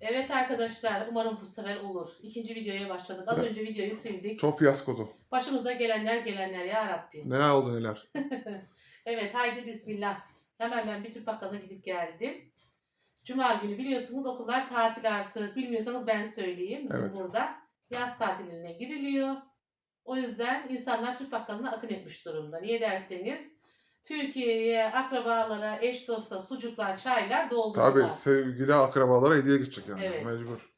Evet arkadaşlar umarım bu sefer olur. İkinci videoya başladık. Az Evet. önce videoyu sildik. Çok fiyaskodu. Başımıza gelenler gelenler ya Rabbi. Neler oldu neler. Evet haydi bismillah. Hemen ben bir Türk bakkalına gidip geldim. Cuma günü biliyorsunuz okullar tatil artık. Bilmiyorsanız ben söyleyeyim. Bizim Evet. burada yaz tatiline giriliyor. O yüzden insanlar Türk bakkalına akın etmiş durumda. Niye derseniz Türkiye'ye, akrabalara, eş dosta sucuklar, çaylar doldurular. Tabii sevgili akrabalara hediye gidecek yani. Evet. Mecbur.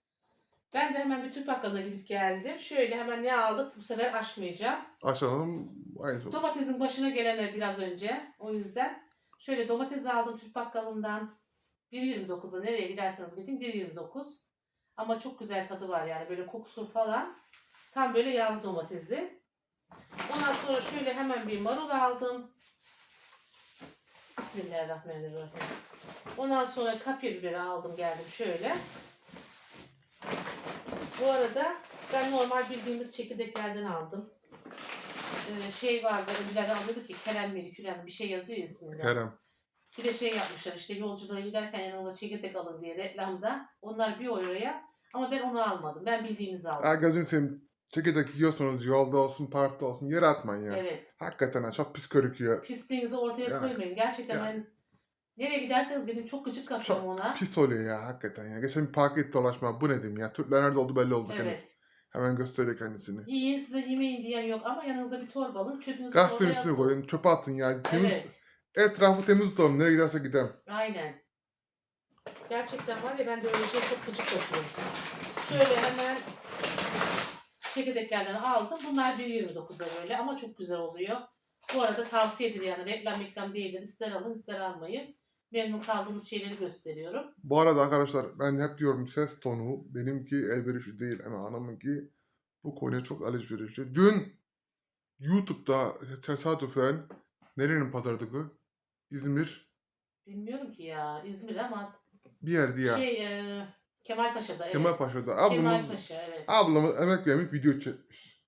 Ben de hemen bir Türk bakkalına gidip geldim. Şöyle hemen ne aldık bu sefer açmayacağım. Açalım. Aynı Domatesin başına gelenler biraz önce. O yüzden şöyle domates aldım Türk bakkalından. 1.29'a nereye giderseniz gidin 1.29. Ama çok güzel tadı var yani böyle kokusu falan. Tam böyle yaz domatesi. Ondan sonra şöyle hemen bir marul aldım. Bismillahirrahmanirrahim. Ondan sonra kapya biberi aldım geldim şöyle. Bu arada ben normal bildiğimiz çekirdeklerden aldım. Ee, şey vardı öncelerden alıyorduk ki Kerem Meri Küren bir şey yazıyor ya isminde. Kerem. Bir de şey yapmışlar işte yolculuğa giderken yanınıza çekirdek alın diye reklamda. Onlar bir euroya ama ben onu almadım. Ben bildiğimizi aldım. Ha gözünü seveyim. Çekirdek yiyorsunuz yolda olsun parkta olsun yere atmayın ya. Evet. Hakikaten ha, çok pis körüküyor. Pisliğinizi ortaya Yani- koymayın. Gerçekten yani- ben nereye giderseniz gidin çok gıcık kapıyorum Çok ona. Pis oluyor ya hakikaten ya. Geçen bir parka gitti dolaşma. Bu ne diyeyim ya. Türkler nerede oldu belli oldu kendisi. Evet. Hemen gösteriyor kendisini. Yiyin size yemeyin diyen yok ama yanınıza bir torba alın çöpünüzü Gazetenin oraya üstüne atın. koyun. Çöpe atın ya. Temiz, Evet. Etrafı temiz tutalım. Nereye giderse gidelim. Aynen. Gerçekten var ya ben de öyle şey çok gıcık yapıyorum. Şöyle hemen çekirdeklerden aldım. Bunlar 1.29'a böyle ama çok güzel oluyor. Bu arada tavsiyedir yani reklam reklam değildir. İster alın ister almayın. Memnun kaldığınız şeyleri gösteriyorum. Bu arada arkadaşlar ben hep diyorum ses tonu benimki elverişli değil ama hanımınki bu konuya çok alışverişli. Dün YouTube'da tesadüfen nerenin pazardığı İzmir Bilmiyorum ki ya İzmir ama bir yerdi ya. şey e, Kemalpaşa'da evet. Kemalpaşa'da ablamız, Kemalpaşa evet. ablamız emek vermiş video çekmiş.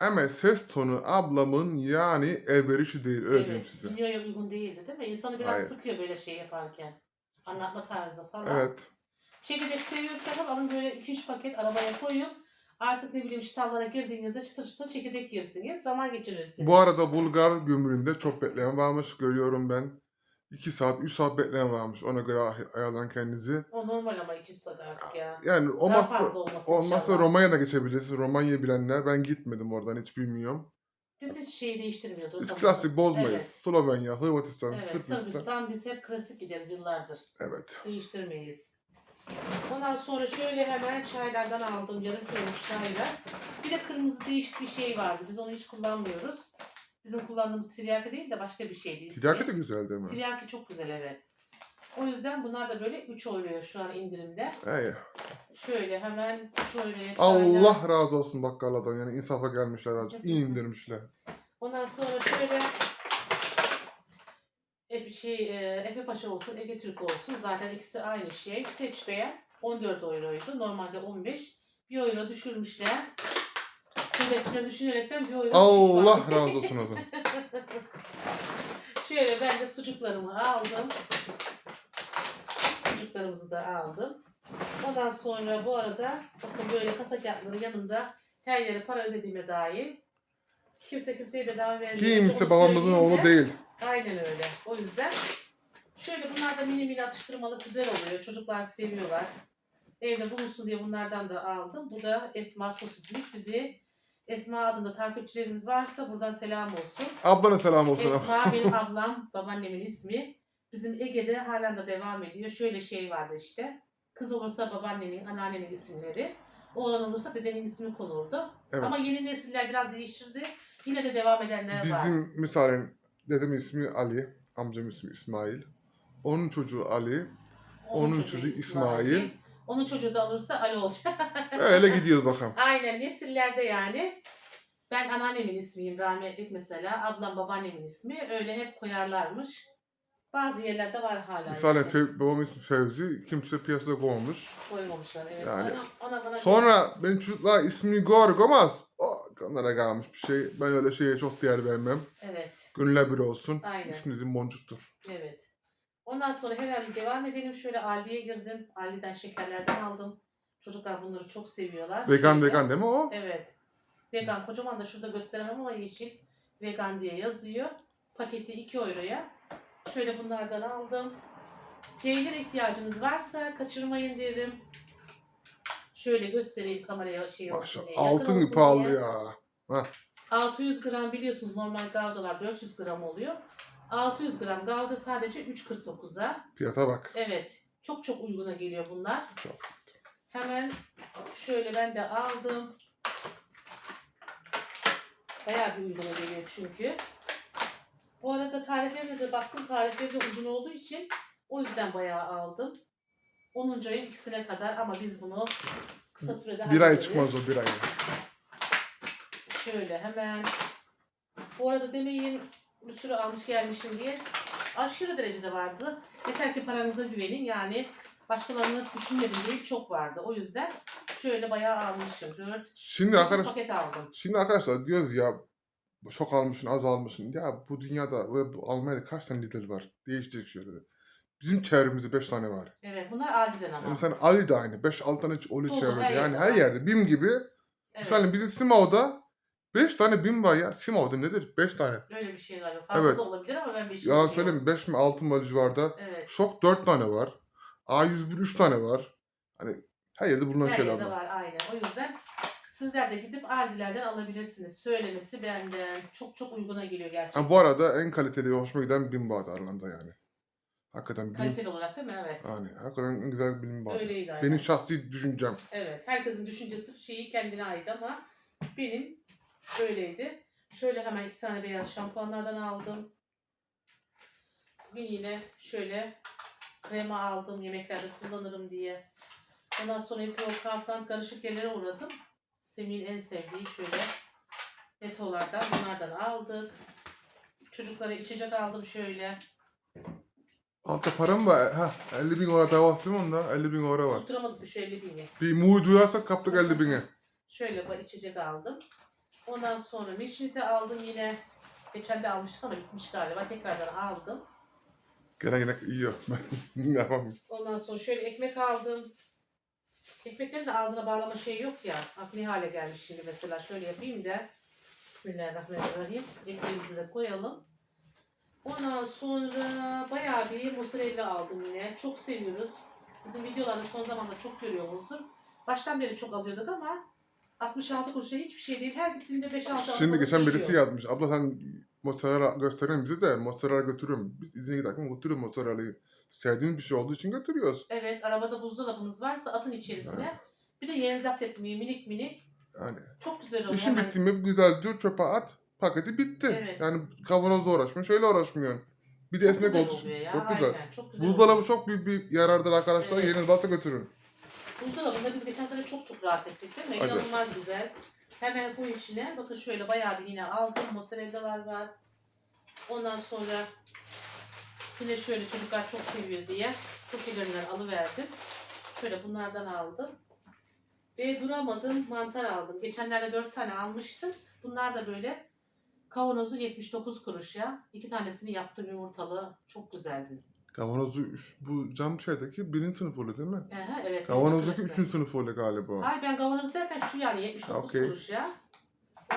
Ama ses tonu ablamın yani elverişli değil öyle diyeyim evet. size. Videoya uygun değildi değil mi? İnsanı biraz Hayır. sıkıyor böyle şey yaparken. Anlatma tarzı falan. Evet. Çekirdek seviyorsanız alın böyle 2-3 paket arabaya koyun. Artık ne bileyim şitavlara girdiğinizde çıtır çıtır çekirdek yersiniz. Zaman geçirirsiniz. Bu arada Bulgar gümrüğünde çok bekleyen varmış görüyorum ben. 2 saat 3 saat bekleyen varmış ona göre ay- ayarlan kendinizi. O normal ama 2 saat artık ya. Yani Daha olmazsa fazla Olmazsa inşallah. Romanya'da geçebilirsiniz. Romanya'yı bilenler. Ben gitmedim oradan hiç bilmiyorum. Biz hiç şeyi değiştirmiyoruz. Biz rotamızı. klasik bozmayız. Evet. Slovenya, Hırvatistan, Evet, Sırbistan. Sırbistan biz hep klasik gideriz yıllardır. Evet. Değiştirmeyiz. Ondan sonra şöyle hemen çaylardan aldım. Yarım kiloluk çaylar. Bir de kırmızı değişik bir şey vardı. Biz onu hiç kullanmıyoruz. Bizim kullandığımız tiryaki değil de başka bir şeydi ismi. Tiryaki de güzel değil mi? Tiryaki çok güzel evet. O yüzden bunlar da böyle 3 oluyor şu an indirimde. Hey. Şöyle hemen şöyle çaylar. Allah razı olsun bakkallardan. Yani insafa gelmişler azıcık. İyi indirmişler. Ondan sonra şöyle Efe, şey, e, Efe Paşa olsun, Ege Türk olsun. Zaten ikisi aynı şey. Seç beğen. 14 euroydu. Normalde 15. 1 euro düşürmüşler. Kıymetçileri düşünerekten 1 euro düşüş Allah razı olsun zaman. Şöyle ben de sucuklarımı aldım. Sucuklarımızı da aldım. Ondan sonra bu arada bakın böyle kasa kağıtları yanında her yere para ödediğime dair. Kimse kimseye bedava vermiyor. Kimse Onu babamızın oğlu de- değil. Aynen öyle. O yüzden şöyle bunlar da mini mini atıştırmalık güzel oluyor. Çocuklar seviyorlar. Evde bulunsun diye bunlardan da aldım. Bu da Esma sosismiş. Bizi Esma adında takipçilerimiz varsa buradan selam olsun. Ablana selam olsun. Esma benim ablam, babaannemin ismi. Bizim Ege'de halen de devam ediyor. Şöyle şey vardı işte. Kız olursa babaannenin, anneannenin isimleri. Oğlan olursa dedenin ismi konurdu. Evet. Ama yeni nesiller biraz değiştirdi. Yine de devam edenler var. Bizim misalin dedemin ismi Ali. Amcamın ismi İsmail. Onun çocuğu Ali. onun çocuğu İsmail. Onun çocuğu da olursa Ali olacak. Öyle gidiyoruz bakalım. Aynen nesillerde yani. Ben anneannemin ismiyim rahmetlik mesela. Ablam babaannemin ismi. Öyle hep koyarlarmış. Bazı yerlerde var hala. Misalin yani. Fe- babamın ismi Fevzi. Kimse piyasada koymamış. Koymamışlar evet. Yani- Ona, ona bana Sonra benim çocuklar ismini gör koymaz. O onlara kalmış bir şey. Ben öyle şeye çok değer vermem. Evet. Gönüller bir olsun. Aynen. İsminizin boncuktur. Evet. Ondan sonra hemen bir devam edelim. Şöyle Aldi'ye girdim. Aldi'den şekerlerden aldım. Çocuklar bunları çok seviyorlar. Vegan Şöyle- vegan değil mi o? Evet. Vegan kocaman da şurada gösteremem ama yeşil vegan diye yazıyor. Paketi 2 euroya. Şöyle bunlardan aldım. Peynir ihtiyacınız varsa kaçırmayın derim. Şöyle göstereyim kameraya şey Maşallah altın olsun pahalı diye. ya. 600 gram biliyorsunuz normal gavdalar 400 gram oluyor. 600 gram gavda sadece 3.49'a. Fiyata bak. Evet. Çok çok uyguna geliyor bunlar. Çok. Hemen şöyle ben de aldım. Bayağı bir uyguna geliyor çünkü. Bu arada tariflerine de baktım. Tarifleri de uzun olduğu için o yüzden bayağı aldım. 10. ayın ikisine kadar ama biz bunu kısa sürede Bir ay çıkmaz o bir ay. Şöyle hemen. Bu arada demeyin bir sürü almış gelmişim diye. Aşırı derecede vardı. Yeter ki paranıza güvenin. Yani başkalarını düşünmedim diye çok vardı. O yüzden şöyle bayağı almışım. 4 Şimdi arkadaş, paket aldım. şimdi arkadaşlar diyoruz ya çok almışsın az almışsın. Ya bu dünyada ve bu Almanya'da kaç tane lider var? Değiştirecek şöyle. Bizim çevremizde 5 tane var. Evet bunlar adiden ama. Yani sen Ali de aynı. 5-6 tane Dolu, çevrede. Yani her yerde. BİM gibi. evet, Mesela bizim Simav'da 5 tane BİM var ya. Simav'da nedir? 5 tane. öyle bir şey galiba. Fazla Evet. da olabilir ama ben bir şey Yalan söyleyeyim 5 mi 6 mı civarda. Evet. Şok 4 tane var. A101 3 tane var. Hani her yerde bulunan Her şeyler yerde var. var aynen. O yüzden sizler de gidip Adiler'den alabilirsiniz. Söylemesi benden. Çok çok uyguna geliyor gerçekten. Ha, bu arada en kaliteli hoşuma giden BİM vardı aralarında yani. Hakikaten BİM. Kaliteli olarak değil mi? Evet. Yani hakikaten en güzel BİM vardı. Öyleydi aynen. Benim şahsi düşüncem. Evet. Herkesin düşüncesi şeyi kendine ait ama benim öyleydi. Şöyle hemen iki tane beyaz şampuanlardan aldım. Bugün yine şöyle krema aldım yemeklerde kullanırım diye. Ondan sonra Etol Kaufland karışık yerlere uğradım. Semih'in en sevdiği şöyle Eto'lardan bunlardan aldık. Çocuklara içecek aldım şöyle. Altta param var. Ha 50 bin euro davası değil mi onda? 50 bin euro var. Tutturamadık bir şöyle bini. Bir muğu duyarsak kaptık 50 bini. Şöyle bak içecek aldım. Ondan sonra mişnite aldım yine. Geçen de almıştık ama bitmiş galiba. Tekrardan aldım. Gene yine yiyor. Ne yapayım? Ondan sonra şöyle ekmek aldım. Ekmeklerin de ağzına bağlama şey yok ya. Bak ne hale gelmiş şimdi mesela. Şöyle yapayım da. Bismillahirrahmanirrahim. Ekmeğimizi de koyalım. Ondan sonra bayağı bir mozzarella aldım yine. Çok seviyoruz. Bizim videolarda son zamanda çok görüyoruzdur. Baştan beri çok alıyorduk ama 66 kuruşa hiçbir şey değil. Her gittiğimde 5-6 alıp Şimdi geçen birisi yazmış. Abla sen mozzarella gösteren bize de mozzarella götürüyorum. Biz izine giderken götürüyoruz mozzarella'yı. Sevdiğimiz bir şey olduğu için götürüyoruz. Evet arabada buzdolabınız varsa atın içerisine. Bir de yeni zapt etmeyi minik minik. Yani Çok güzel oluyor. işin bitti mi güzelce çöpe at. Paketi bitti. Evet. Yani kavanozla uğraşmıyorsun. Şöyle uğraşmıyorsun. Bir de Çok esnek güzel ya, Çok güzel. çok güzel Buzdolabı oluyor. çok büyük bir yarardır arkadaşlar. Evet. Yeni varsa götürün. Buzdolabında biz geçen çok çok rahat ettik değil mi? İnanılmaz güzel. Hemen koy içine. Bakın şöyle bayağı bir yine aldım. Mozzarellalar var. Ondan sonra yine şöyle çocuklar çok seviyor diye kukilerinden alıverdim. Şöyle bunlardan aldım. Ve duramadım mantar aldım. Geçenlerde 4 tane almıştım. Bunlar da böyle kavanozu 79 kuruş ya. İki tanesini yaptım yumurtalı. Çok güzeldi. Kavanozu üç- bu cam şeydeki birinci sınıf oluyor değil mi? Aha, evet. Kavanozdaki küçük üçüncü sınıf oluyor galiba. Ay ben kavanoz derken şu yani 79 Okey. kuruş ya.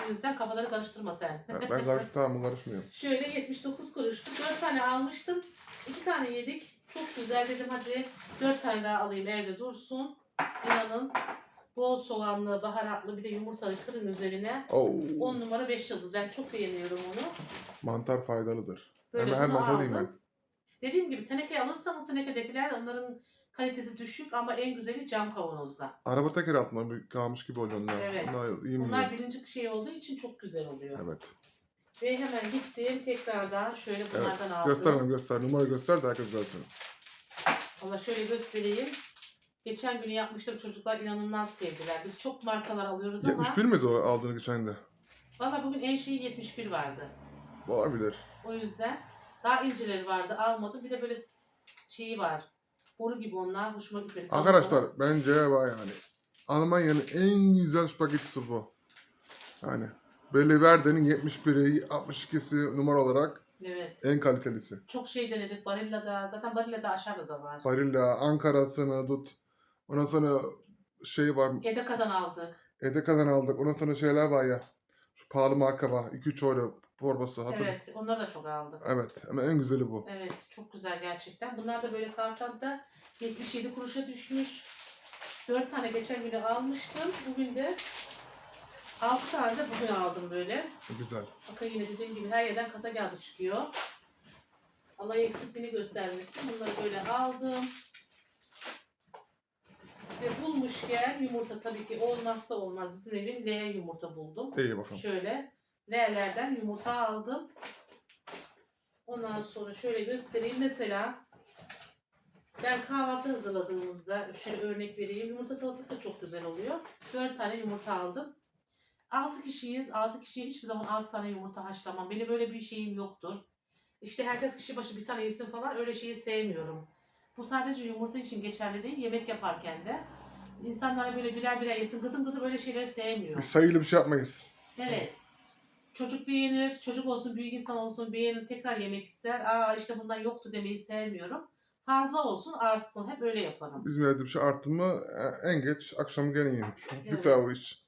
O yüzden kafaları karıştırma sen. Ben, ben karış, tamam karışmıyorum. Şöyle 79 kuruştu. 4 tane almıştım. 2 tane yedik. Çok güzel dedim hadi 4 tane daha alayım evde dursun. İnanın bol soğanlı, baharatlı bir de yumurtalı kırın üzerine. Oo, 10 numara 5 yıldız. Ben çok beğeniyorum onu. mantar faydalıdır. Böyle hemen bunu söyleyeyim aldım. ben. Dediğim gibi teneke alırsanız tenekedekiler onların kalitesi düşük ama en güzeli cam kavanozda. Araba teker altında bir kalmış gibi oluyor onlar. Evet. Bunlar iyi? Bunlar birinci şey olduğu için çok güzel oluyor. Evet. Ve hemen gittim tekrardan şöyle bunlardan aldım. Göster hanım göster. Numara göster de herkes görsün. Valla şöyle göstereyim. Geçen günü yapmıştım çocuklar inanılmaz sevdiler. Biz çok markalar alıyoruz ama 71 miydi o aldığın geçen de? valla bugün en şeyi 71 vardı. Olabilir. O yüzden daha inceleri vardı almadım. Bir de böyle şeyi var. Boru gibi onlar hoşuma gitmedi. Arkadaşlar bence var yani. Almanya'nın en güzel spagettisi bu. Yani Belli Verde'nin 71'i 62'si numara olarak Evet. En kalitelisi. Çok şey denedik. Barilla'da. Zaten Barilla'da aşağıda da var. Barilla, Ankara'sını tut. Ondan sonra şey var. Edeka'dan aldık. Edeka'dan aldık. Ondan sonra şeyler var ya. Şu pahalı marka var. 2-3 euro torbası. Hatırlı. Evet. Evet. Onları da çok aldık. Ama en güzeli bu. Evet. Çok güzel gerçekten. Bunlar da böyle Kaufland'da 77 kuruşa düşmüş. 4 tane geçen günü almıştım. Bugün de 6 tane de bugün aldım böyle. Güzel. Bakın yine dediğim gibi her yerden kasa kağıdı çıkıyor. Allah eksikliğini göstermesin. Bunları böyle aldım. Ve bulmuşken yumurta tabii ki olmazsa olmaz. Bizim evin L yumurta buldum. İyi bakalım. Şöyle L'lerden yumurta aldım. Ondan sonra şöyle göstereyim. Mesela ben kahvaltı hazırladığımızda şöyle örnek vereyim. Yumurta salatası da çok güzel oluyor. 4 tane yumurta aldım. 6 kişiyiz. 6 kişiye hiçbir zaman 6 tane yumurta haşlamam. Benim böyle bir şeyim yoktur. İşte herkes kişi başı bir tane yesin falan öyle şeyi sevmiyorum. Bu sadece yumurta için geçerli değil. Yemek yaparken de. İnsanlar böyle birer birer yesin. Gıdım gıdım böyle şeyleri sevmiyor. Biz sayılı bir şey yapmayız. Evet. Çocuk beğenir, çocuk olsun, büyük insan olsun beğenir, tekrar yemek ister. Aa işte bundan yoktu demeyi sevmiyorum. Fazla olsun, artsın. Hep öyle yaparım. Bizim evde bir şey arttı mı e, en geç akşam gene yenir. Evet. Bir iş.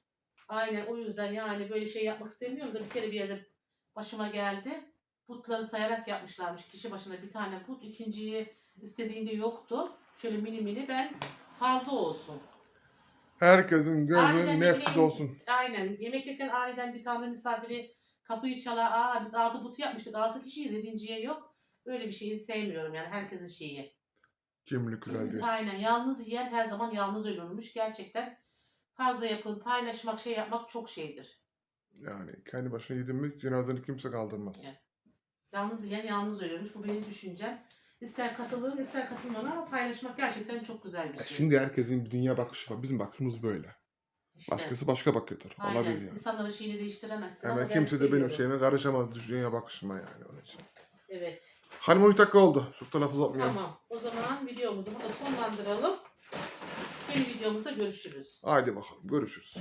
Aynen o yüzden yani böyle şey yapmak istemiyorum da bir kere bir yerde başıma geldi. Putları sayarak yapmışlarmış. Kişi başına bir tane put. ikinciyi istediğinde yoktu. Şöyle mini mini ben fazla olsun. Herkesin gözü Aynen, nefsi olsun. Aynen. Yemek yerken aniden bir tane misafiri kapıyı çalar. Aa biz altı putu yapmıştık. Altı kişiyiz. Yedinciye yok. Öyle bir şeyi sevmiyorum yani. Herkesin şeyi. Kimlik güzel. Aynen. Yalnız yiyen her zaman yalnız ölürmüş. Gerçekten fazla yapın, paylaşmak, şey yapmak çok şeydir. Yani kendi başına yedin mi cenazeni kimse kaldırmaz. Evet. Yalnız yiyen yalnız ölürmüş. Bu benim düşüncem. İster katılın ister katılmayın ama paylaşmak gerçekten çok güzel bir şey. Şimdi herkesin bir dünya bakışı var. Bizim bakışımız böyle. İşte, Başkası başka bakıyordur. aynen. Olabilir yani. İnsanların şeyini değiştiremezsin. Ama ben kimse de benim seviyorum. şeyime karışamaz dünya bakışıma yani onun için. Evet. Hanım 13 dakika oldu. Çok da laf uzatmayalım. Tamam. O zaman videomuzu burada sonlandıralım. Yeni videomuzda görüşürüz. Haydi bakalım görüşürüz.